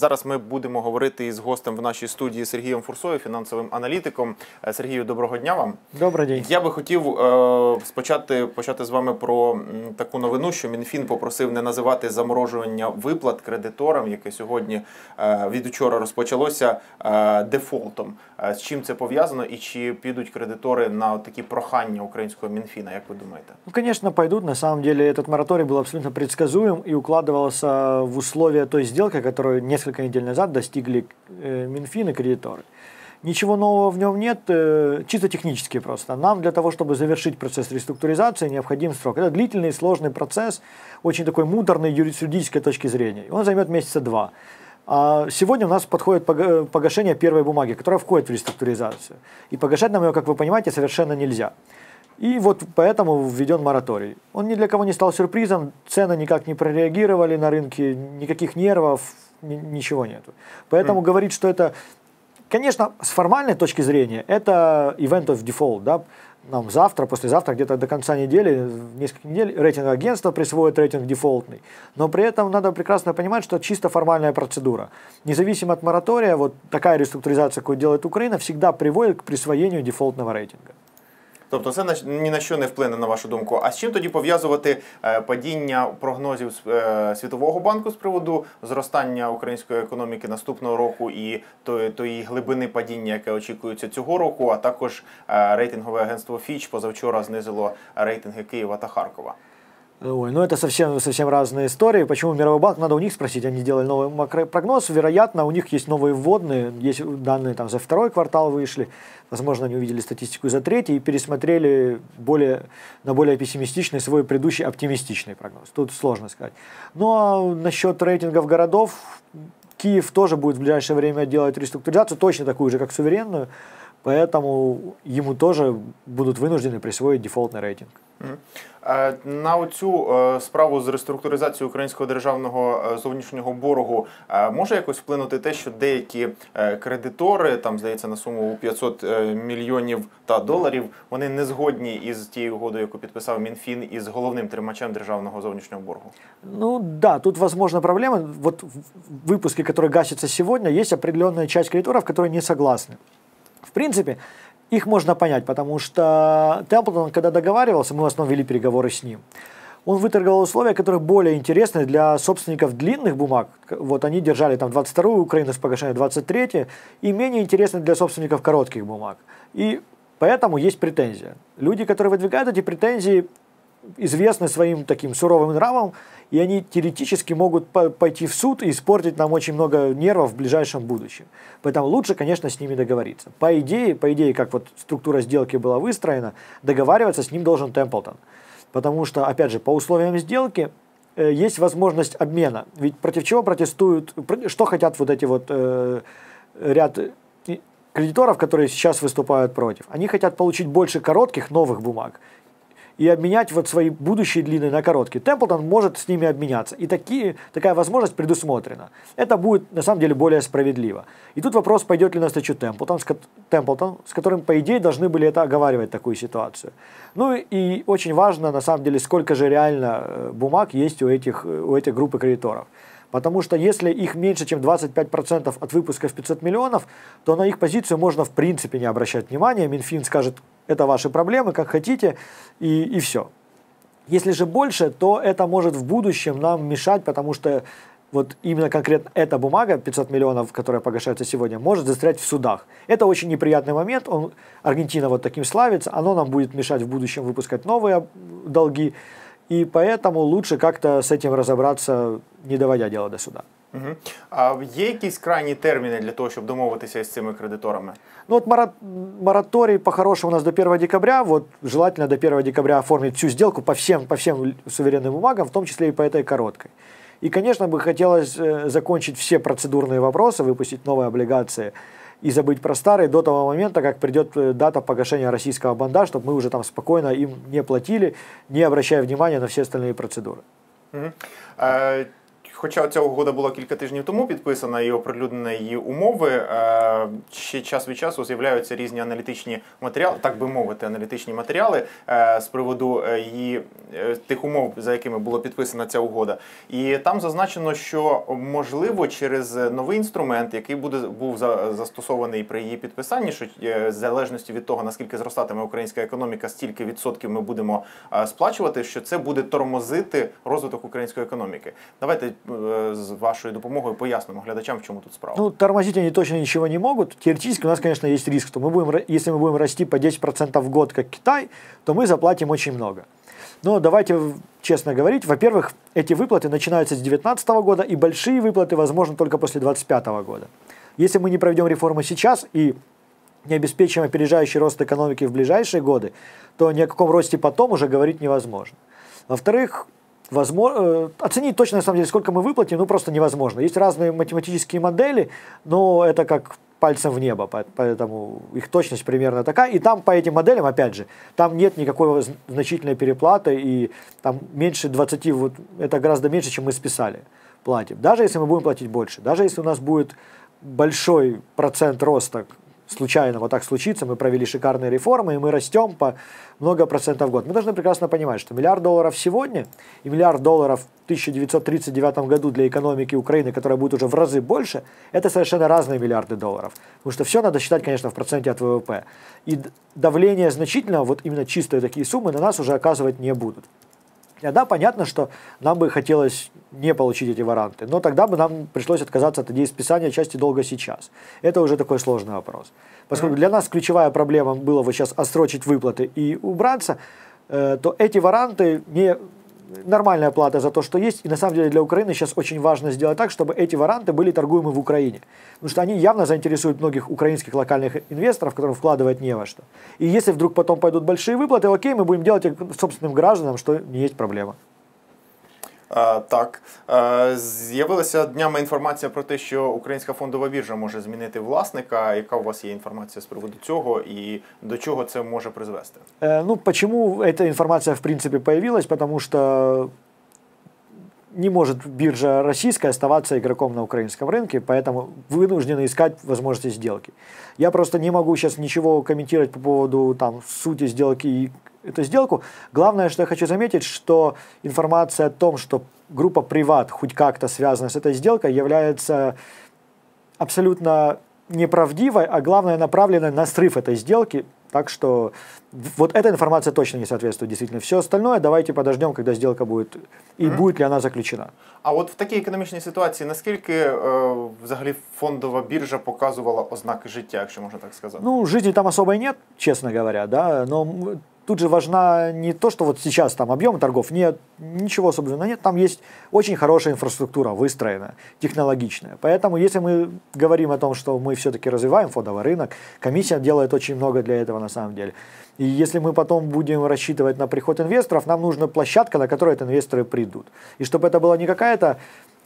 Зараз ми будемо говорити із гостем в нашій студії Сергієм Фурсою, фінансовим аналітиком. Е, Сергію, доброго дня вам. Добрий день. Я би хотів е, спочати почати з вами про м, таку новину, що Мінфін попросив не називати заморожування виплат кредиторам, яке сьогодні е, від учора розпочалося е, дефолтом. Е, з чим це пов'язано, і чи підуть кредитори на такі прохання українського Мінфіна? Як ви думаєте? Ну, конечно, пойдут. На самом деле этот мораторий был абсолютно предсказуем и укладывался в условия той сделки, которую несколько недель назад достигли э, Минфин и кредиторы. Ничего нового в нем нет, э, чисто технически просто. Нам для того, чтобы завершить процесс реструктуризации, необходим срок. Это длительный, сложный процесс, очень такой муторный с юридической точки зрения. Он займет месяца два. А сегодня у нас подходит пога- погашение первой бумаги, которая входит в реструктуризацию. И погашать нам ее, как вы понимаете, совершенно нельзя. И вот поэтому введен мораторий. Он ни для кого не стал сюрпризом, цены никак не прореагировали на рынке, никаких нервов, ничего нету. Поэтому говорить, что это, конечно, с формальной точки зрения, это event of default, да, нам завтра, послезавтра, где-то до конца недели, в несколько недель рейтинговое агентство присвоит рейтинг дефолтный. Но при этом надо прекрасно понимать, что чисто формальная процедура. Независимо от моратория, вот такая реструктуризация, какую делает Украина, всегда приводит к присвоению дефолтного рейтинга. Тобто це ні на що не вплине на вашу думку. А з чим тоді пов'язувати е, падіння прогнозів е, Світового банку з приводу зростання української економіки наступного року і тої, тої глибини падіння, яке очікується цього року, а також е, рейтингове агентство Фіч позавчора знизило рейтинги Києва та Харкова. Ой, ну это совсем, совсем разные истории. Почему Мировой банк? Надо у них спросить. Они делали новый макропрогноз. Вероятно, у них есть новые вводные. Есть данные там за второй квартал вышли. Возможно, они увидели статистику за третий и пересмотрели более, на более пессимистичный свой предыдущий оптимистичный прогноз. Тут сложно сказать. Ну а насчет рейтингов городов, Киев тоже будет в ближайшее время делать реструктуризацию, точно такую же, как суверенную. Поэтому ему тоже будут вынуждены присвоить дефолтный рейтинг. Мгм. Е, На оцю е, справу з реструктуризацією українського державного е, зовнішнього боргу е, може якось вплинути те, що деякі е, кредитори, там здається на суму у 500 е, мільйонів та доларів, вони не згодні із тією угодою, яку підписав Мінфін із головним тримачем державного зовнішнього боргу. Ну да, тут возможна проблема. Вот в выпуске, который гасится сегодня, есть определенная часть кредиторов, которые не согласны. В принципе, их можно понять, потому что Темплтон, когда договаривался, мы в основном вели переговоры с ним. Он выторговал условия, которые более интересны для собственников длинных бумаг. Вот они держали там 22-ю Украину с погашением 23 и менее интересны для собственников коротких бумаг. И поэтому есть претензия. Люди, которые выдвигают эти претензии, известны своим таким суровым нравом, и они теоретически могут по- пойти в суд и испортить нам очень много нервов в ближайшем будущем. Поэтому лучше, конечно, с ними договориться. По идее, по идее, как вот структура сделки была выстроена, договариваться с ним должен Темплтон. Потому что, опять же, по условиям сделки э, есть возможность обмена. Ведь против чего протестуют, про- что хотят вот эти вот э, ряд кредиторов, которые сейчас выступают против. Они хотят получить больше коротких новых бумаг и обменять вот свои будущие длинные на короткие. Темплтон может с ними обменяться. И такие, такая возможность предусмотрена. Это будет на самом деле более справедливо. И тут вопрос, пойдет ли навстречу Темплтон, с, Темплтон, с которым, по идее, должны были это оговаривать, такую ситуацию. Ну и очень важно, на самом деле, сколько же реально э, бумаг есть у этих, э, у этих группы кредиторов. Потому что если их меньше, чем 25% от выпуска в 500 миллионов, то на их позицию можно в принципе не обращать внимания. Минфин скажет, это ваши проблемы, как хотите, и, и все. Если же больше, то это может в будущем нам мешать, потому что вот именно конкретно эта бумага, 500 миллионов, которая погашается сегодня, может застрять в судах. Это очень неприятный момент. Он, Аргентина вот таким славится. Оно нам будет мешать в будущем выпускать новые долги. И поэтому лучше как-то с этим разобраться, не доводя дело до суда. Угу. А є якісь крайні терміни для того, щоб домовитися із цими кредиторами? Ну вот мора- мораторий по-хорошему у нас до 1 декабря. Вот желательно до 1 декабря оформить всю сделку по всем, по всем л- суверенным бумагам, в том числе и по этой короткой. И, конечно, бы хотелось э, закончить все процедурные вопросы, выпустить новые облигации и забыть про старые до того момента, как придет э, дата погашения российского банда, чтобы мы уже там спокойно им не платили, не обращая внимания на все остальные процедуры. Мгм. Хоча ця угода була кілька тижнів тому підписана і оприлюднена її умови, е, ще час від часу з'являються різні аналітичні матеріали, так би мовити, аналітичні матеріали е, з приводу е, її тих умов, за якими була підписана ця угода. І там зазначено, що можливо через новий інструмент, який буде був за- застосований при її підписанні, що в залежності від того наскільки зростатиме українська економіка, стільки відсотків ми будемо сплачувати, що це буде тормозити розвиток української економіки. Давайте з вашою допомогою пояснимо глядачам, в чому тут справа. Ну, тормозить они точно ничего не могут. Теоретически у нас, конечно, есть риск, что мы будем, если мы будем расти по 10% в год, как Китай, то мы заплатим очень много. Но давайте честно говорить, во-первых, эти выплаты начинаются с 2019 года, и большие выплаты возможны только после 2025 года. Если мы не проведем реформы сейчас и не обеспечим опережающий рост экономики в ближайшие годы, то ни о каком росте потом уже говорить невозможно. Во-вторых, возможно, оценить точно на самом деле, сколько мы выплатим, ну просто невозможно. Есть разные математические модели, но это как пальцем в небо, по- поэтому их точность примерно такая. И там по этим моделям, опять же, там нет никакой значительной переплаты, и там меньше 20, вот, это гораздо меньше, чем мы списали, платим. Даже если мы будем платить больше, даже если у нас будет большой процент роста случайно вот так случится, мы провели шикарные реформы, и мы растем по много процентов в год. Мы должны прекрасно понимать, что миллиард долларов сегодня и миллиард долларов в 1939 году для экономики Украины, которая будет уже в разы больше, это совершенно разные миллиарды долларов. Потому что все надо считать, конечно, в проценте от ВВП. И давление значительно, вот именно чистые такие суммы на нас уже оказывать не будут. Да, понятно, что нам бы хотелось не получить эти варанты, но тогда бы нам пришлось отказаться от идеи списания части долга сейчас. Это уже такой сложный вопрос. Поскольку для нас ключевая проблема была вот сейчас отсрочить выплаты и убраться, э, то эти варанты не нормальная плата за то, что есть. И на самом деле для Украины сейчас очень важно сделать так, чтобы эти варанты были торгуемы в Украине. Потому что они явно заинтересуют многих украинских локальных инвесторов, которым вкладывать не во что. И если вдруг потом пойдут большие выплаты, окей, мы будем делать их собственным гражданам, что не есть проблема. Е, Так, Е, з'явилася днями інформація про те, що Українська фондова біржа може змінити власника. Яка у вас є інформація з приводу цього і до чого це може призвести? Э, Ну, почему эта информация в принципе появилась? Потому что не может биржа российская оставаться игроком на украинском рынке, поэтому вынуждены искать возможности сделки. Я просто не могу сейчас ничего комментировать по поводу там, сути сделки и эту сделку. Главное, что я хочу заметить, что информация о том, что группа «Приват» хоть как-то связана с этой сделкой, является абсолютно неправдивой, а главное направленной на срыв этой сделки. Так что вот эта информация точно не соответствует действительно. Все остальное давайте подождем, когда сделка будет и будет ли она заключена. А от в такій економічній ситуації наскільки е, взагалі фондова біржа показувала ознаки життя, якщо можна так сказати? Ну, жизни там особой нет, честно говоря, да, но м, тут же важна не то, что вот сейчас там объем торгов, нет, ничего особенного нет, там есть очень хорошая инфраструктура, выстроенная, технологичная. Поэтому, если мы говорим о том, что мы все-таки развиваем фондовый рынок, комиссия делает очень много для этого на самом деле. И если мы потом будем рассчитывать на приход инвесторов, нам нужна площадка, на которой эти инвесторы придут. И чтобы это была не какая-то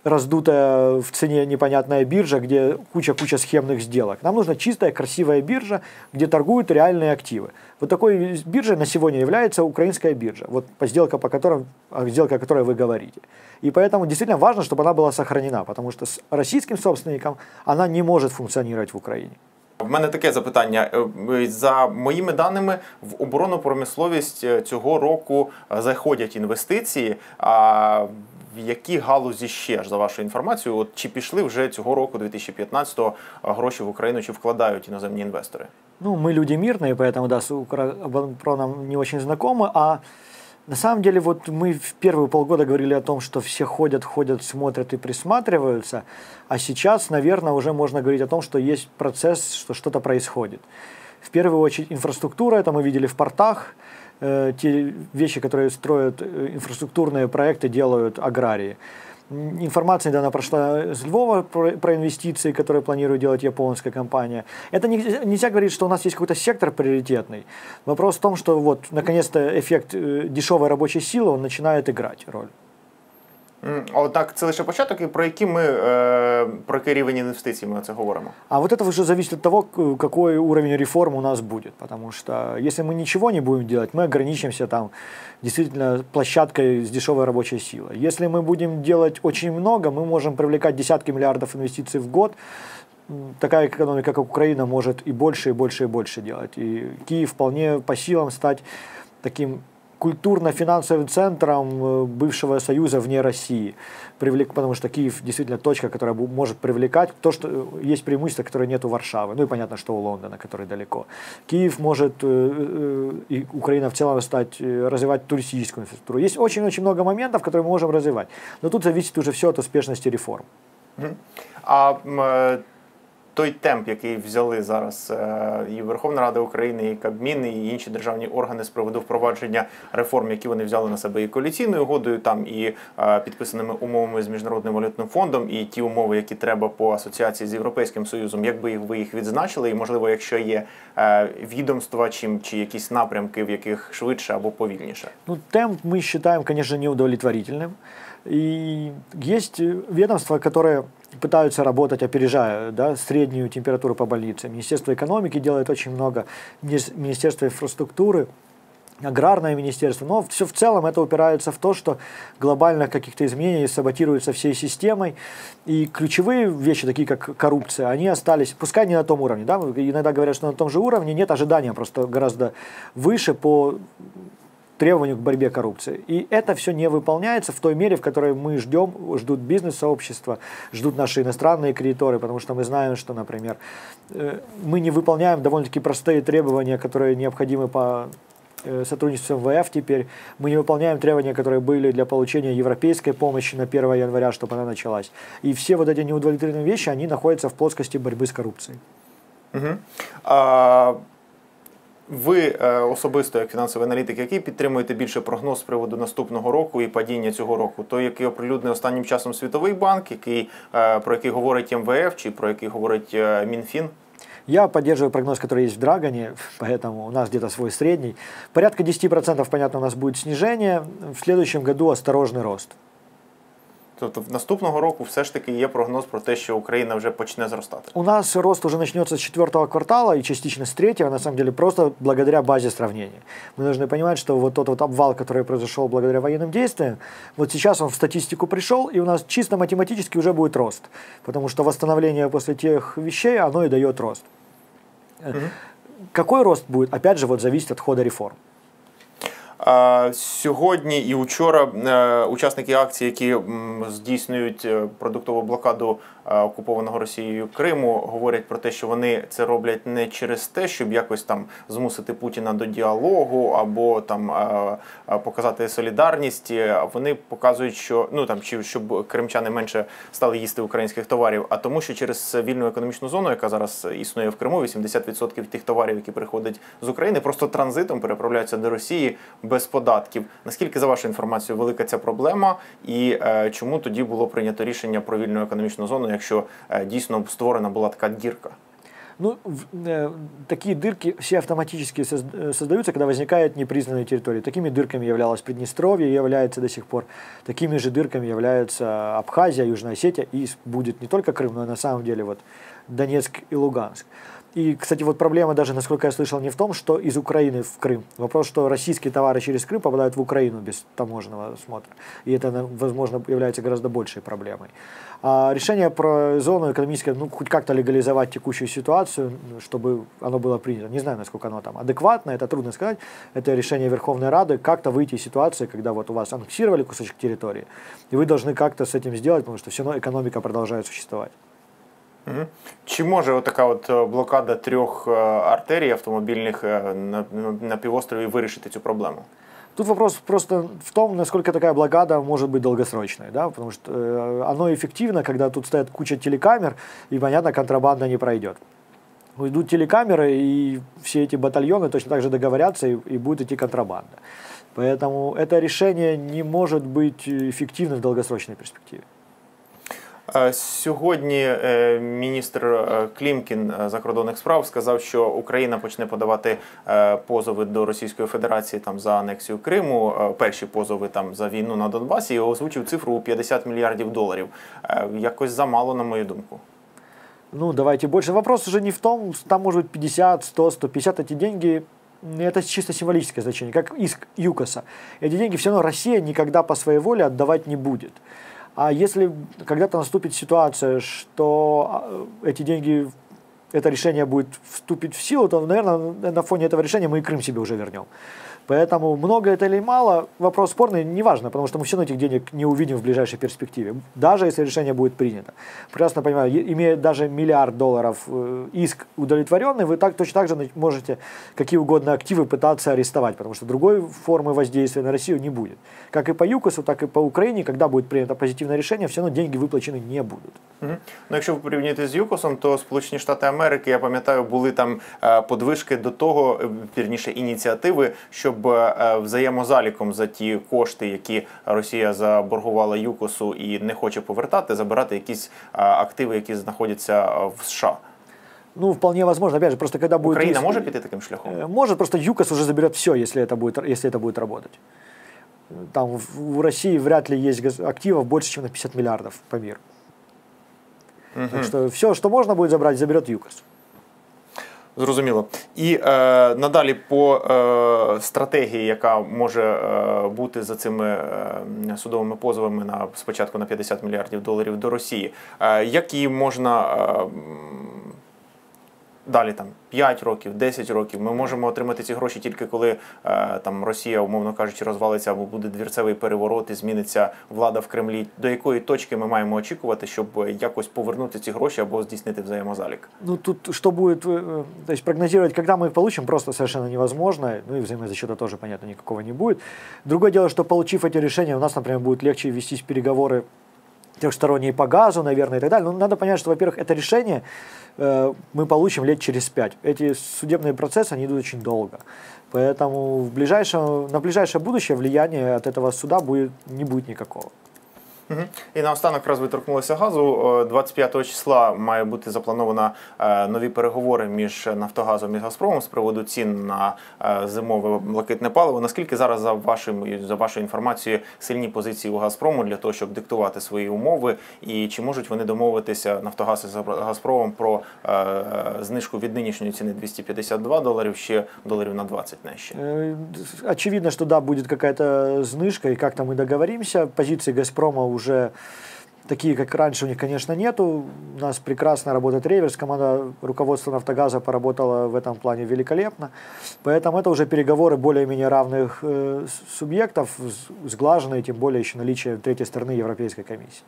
раздутая в цене непонятная биржа, где куча-куча схемных сделок. Нам нужна чистая, красивая биржа, где торгуют реальные активы. Вот такой биржей на сегодня является украинская биржа, вот по сделка, по которым, а, сделка, о которой вы говорите. И поэтому действительно важно, чтобы она была сохранена, потому что с российским собственником она не может функционировать в Украине. В мене таке запитання. Е, За моїми даними, в оборонну промисловість е, цього року е, заходять інвестиції. А в які галузі ще ж за вашою інформацією? От чи пішли вже цього року, 2015-го, е, гроші в Україну, чи вкладають іноземні інвестори? Ну, мы люди мирные, поэтому, да, с Укроборонпром не очень знакомы, а на самом деле вот мы в первые полгода говорили о том, что все ходят, ходят, смотрят и присматриваются, а сейчас, наверное, уже можно говорить о том, что есть процесс, что что-то происходит. В первую очередь инфраструктура, это мы видели в портах, э, те вещи, которые строят э, инфраструктурные проекты, делают аграрии. Информация недавно прошла из Львова про, про инвестиции, которые планирует делать японская компания. Это не- нельзя говорить, что у нас есть какой-то сектор приоритетный. Вопрос в том, что вот наконец-то эффект э, дешевой рабочей силы, он начинает играть роль. Однак це лише початок, і про які ми е, про який рівень інвестицій ми це говоримо. А вот это уже зависит от того, какой уровень реформ у нас будет. Потому что если мы ничего не будем делать, мы ограничимся там действительно площадкой с дешевой рабочей силой. Если мы будем делать очень много, мы можем привлекать десятки миллиардов инвестиций в год. Такая экономика, как Украина, может и больше, и больше, и больше делать. И Киев вполне по силам стать таким культурно-финансовым центром э, бывшего Союза вне России. Привлек, потому что Киев действительно точка, которая может привлекать. То, что э, есть преимущество, которое нет у Варшавы. Ну и понятно, что у Лондона, который далеко. Киев может, э, и Украина в целом стать, развивать туристическую инфраструктуру. Есть очень-очень много моментов, которые мы можем развивать. Но тут зависит уже все от успешности реформ. А той темп, який взяли зараз е, і Верховна Рада України, і Кабмін, і інші державні органи з приводу впровадження реформ, які вони взяли на себе і коаліційною угодою, там і е, підписаними умовами з міжнародним валютним фондом, і ті умови, які треба по асоціації з європейським союзом, якби ви їх відзначили, і можливо, якщо є е, відомства, чим чи якісь напрямки, в яких швидше або повільніше. Ну темп ми вважаємо, звісно, неудовлетворительним. И есть ведомства, которые пытаются работать, опережая да, среднюю температуру по больнице. Министерство экономики делает очень много, Министерство инфраструктуры, аграрное министерство, но все в целом это упирается в то, что глобально каких-то изменений саботируются всей системой, и ключевые вещи, такие как коррупция, они остались, пускай не на том уровне, да, иногда говорят, что на том же уровне, нет ожидания, просто гораздо выше по требованию к борьбе коррупции. И это все не выполняется в той мере, в которой мы ждем, ждут бизнес-сообщества, ждут наши иностранные кредиторы, потому что мы знаем, что, например, э, мы не выполняем довольно-таки простые требования, которые необходимы по э, сотрудничеству с МВФ теперь. Мы не выполняем требования, которые были для получения европейской помощи на 1 января, чтобы она началась. И все вот эти неудовлетворительные вещи, они находятся в плоскости борьбы с коррупцией. Угу. А ви е, особисто, як фінансовий аналітик, який підтримуєте більше прогноз з приводу наступного року і падіння цього року? Той, який оприлюднив останнім часом Світовий банк, який е, про який говорить МВФ, чи про який говорить е, Мінфін? Я поддерживаю прогноз, который есть в Драгоне, поэтому у нас где-то свой средний. Порядка 10%, понятно, у нас будет снижение. В следующем году осторожный рост. Тобто в наступного року все ж таки є прогноз про те, що Україна вже почне зростати. У нас рост уже начнется с четвертого квартала и частично с третьего, на самом деле, просто благодаря базе сравнения. Мы должны понимать, что вот тот вот обвал, который произошел благодаря военным действиям, вот сейчас он в статистику пришел, и у нас чисто математически уже будет рост. Потому что восстановление после тех вещей, оно и дает рост. Угу. Какой рост будет, опять же, вот зависит от хода реформ. Сьогодні і вчора е, учасники акції, які здійснюють е, продуктову блокаду Е, окупованого Росією Криму говорять про те, що вони це роблять не через те, щоб якось там змусити Путіна до діалогу або там е, е, показати солідарність. Вони показують, що ну там чи щоб кримчани менше стали їсти українських товарів, а тому, що через вільну економічну зону, яка зараз існує в Криму, 80% тих товарів, які приходять з України, просто транзитом переправляються до Росії без податків. Наскільки за вашу інформацію велика ця проблема, і е, чому тоді було прийнято рішення про вільну економічну зону? Якщо дійсно створена була така дірка? Ну, такие дырки все автоматически создаются, когда возникают непризнанные территории. Такими дырками являлась Приднестровье, является до сих пор. Такими же дырками являются Абхазия, Южная Осетия и будет не только Крым, но на самом деле вот Донецк и Луганск. И, кстати, вот проблема даже, насколько я слышал, не в том, что из Украины в Крым. Вопрос, что российские товары через Крым попадают в Украину без таможенного осмотра. И это, возможно, является гораздо большей проблемой. А решение про зону экономической, ну, хоть как-то легализовать текущую ситуацию, чтобы оно было принято. Не знаю, насколько оно там адекватно, это трудно сказать. Это решение Верховной Рады, как-то выйти из ситуации, когда вот у вас аннексировали кусочек территории, и вы должны как-то с этим сделать, потому что все равно экономика продолжает существовать. Угу. Чи може така от блокада трьох артерій автомобільних на, на півострові вирішити цю проблему? Тут вопрос просто в том, насколько такая блокада может быть долгосрочной, да, потому что э, оно эффективно, когда тут стоят куча телекамер, и, понятно, контрабанда не пройдет. Уйдут телекамеры, и все эти батальоны точно так же договорятся, и, и будет идти контрабанда. Поэтому это решение не может быть эффективным в долгосрочной перспективе. Е, Сьогодні е, міністр е, Клімкін е, закордонних справ сказав, що Україна почне подавати е, позови до Російської Федерації там за анексію Криму. е, Перші позови там за війну на Донбасі і озвучив цифру у 50 мільярдів доларів. Е, Якось замало, на мою думку. Ну, давайте больше. Вопрос уже не в том, там может быть 50, 100, 150 эти деньги. м, Это чисто символическое значение, как иск ЮКОСа. Эти деньги все равно Россия никогда по своей воле отдавать не будет. А если когда-то наступит ситуация, что а, эти деньги, это решение будет вступить в силу, то, наверное, на фоне этого решения мы и Крым себе уже вернем. Поэтому много это или мало, вопрос спорный, неважно, потому что мы все равно этих денег не увидим в ближайшей перспективе, даже если решение будет принято. Прекрасно понимаю, имея даже миллиард долларов э, иск удовлетворенный, вы так, точно так же можете какие угодно активы пытаться арестовать, потому что другой формы воздействия на Россию не будет. Как и по ЮКОСу, так и по Украине, когда будет принято позитивное решение, все равно деньги выплачены не будут. Мгм. Ну, якщо ви порівнюєте з ЮКОСом, то Сполучені Штати Америки, я пам'ятаю, були там е, подвижки до того, е, вірніше ініціативи, щоб е, взаємозаліком за ті кошти, які Росія заборгувала ЮКОСу і не хоче повертати, забирати якісь е, активи, які знаходяться е, в США. Ну, вполне возможно. Опять же, просто когда будет... Україна иск- може піти таким шляхом? Э, Может, просто ЮКОС уже заберет все, если это будет, если это будет работать. Там в- у России вряд ли есть гос- активов больше, чем на 50 миллиардов по миру. Так что все, что можно будет забрать, заберет ЮКОС. Зрозуміло. І е, надалі по е, стратегії, яка може е, бути за цими е, судовими позовами на спочатку на 50 мільярдів доларів до Росії, е, як її можна е, далі там 5 років, 10 років. Ми можемо отримати ці гроші тільки коли е, там Росія, умовно кажучи, розвалиться або буде двірцевий переворот і зміниться влада в Кремлі. До якої точки ми маємо очікувати, щоб якось повернути ці гроші або здійснити взаємозалік? Ну, тут что будет, э, то есть прогнозировать, когда мы их получим, просто совершенно невозможно. Ну и взаимозасчета тоже, понятно, никакого не будет. Другое дело, что получив эти решения, у нас, например, будет легче вестись переговоры Трехсторонние по газу, наверное, и так далее. Но надо понять, что, во-первых, это решение э, мы получим лет через пять. Эти судебные процессы, они идут очень долго. Поэтому в ближайшем, на ближайшее будущее влияние от этого суда будет, не будет никакого. Мгм. І наостанок, раз ви торкнулися газу, е, 25 числа має бути заплановано е, нові переговори між Нафтогазом і Газпромом з приводу цін на е, зимове блакитне паливо. Наскільки зараз за вашим за вашою інформацією сильні позиції у Газпрому для того, щоб диктувати свої умови, і чи можуть вони домовитися Нафтогаз із Газпромом про е, знижку від нинішньої ціни 252 доларів ще доларів на 20 нижче? Э, Очевидно, что да, будет какая-то знышка, и как-то мы договоримся. Позиции «Газпрома» уже такие, как раньше, у них, конечно, нету. У нас прекрасно работает реверс, команда руководства «Нафтогаза» поработала в этом плане великолепно. Поэтому это уже переговоры более-менее равных э, субъектов, сглаженные, тем более еще наличие третьей стороны Европейской комиссии.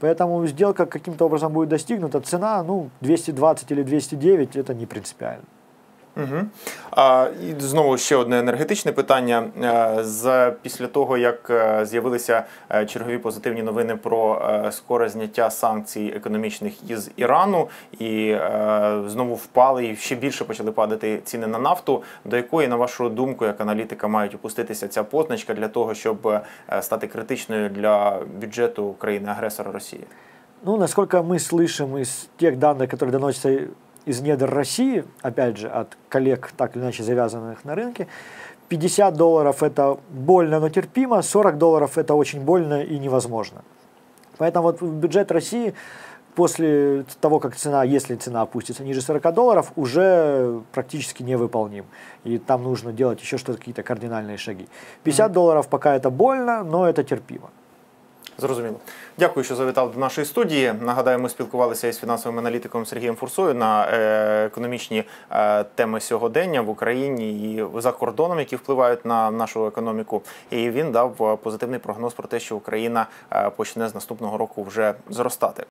Поэтому сделка каким-то образом будет достигнута. Цена, ну, 220 или 209, это не принципиально. Угу. А, і знову ще одне енергетичне питання. Е, З після того, як е, з'явилися е, чергові позитивні новини про е, скоре зняття санкцій економічних із Ірану, і е, знову впали і ще більше почали падати ціни на нафту. До якої, на вашу думку, як аналітика, мають опуститися ця позначка для того, щоб е, стати критичною для бюджету країни-агресора Росії? Ну, насколько мы слышим из тех данных, которые доносятся из недр России, опять же, от коллег, так или иначе завязанных на рынке, 50 долларов это больно, но терпимо, 40 долларов это очень больно и невозможно. Поэтому вот бюджет России после того, как цена, если цена опустится ниже 40 долларов, уже практически невыполним. И там нужно делать еще что-то, какие-то кардинальные шаги. 50 долларов пока это больно, но это терпимо. Зрозуміло. Дякую, що завітав до нашої студії. Нагадаю, ми спілкувалися із фінансовим аналітиком Сергієм Фурсою на е, економічні е, теми сьогодення в Україні і за кордоном, які впливають на нашу економіку. І він дав е, позитивний прогноз про те, що Україна почне з наступного року вже зростати.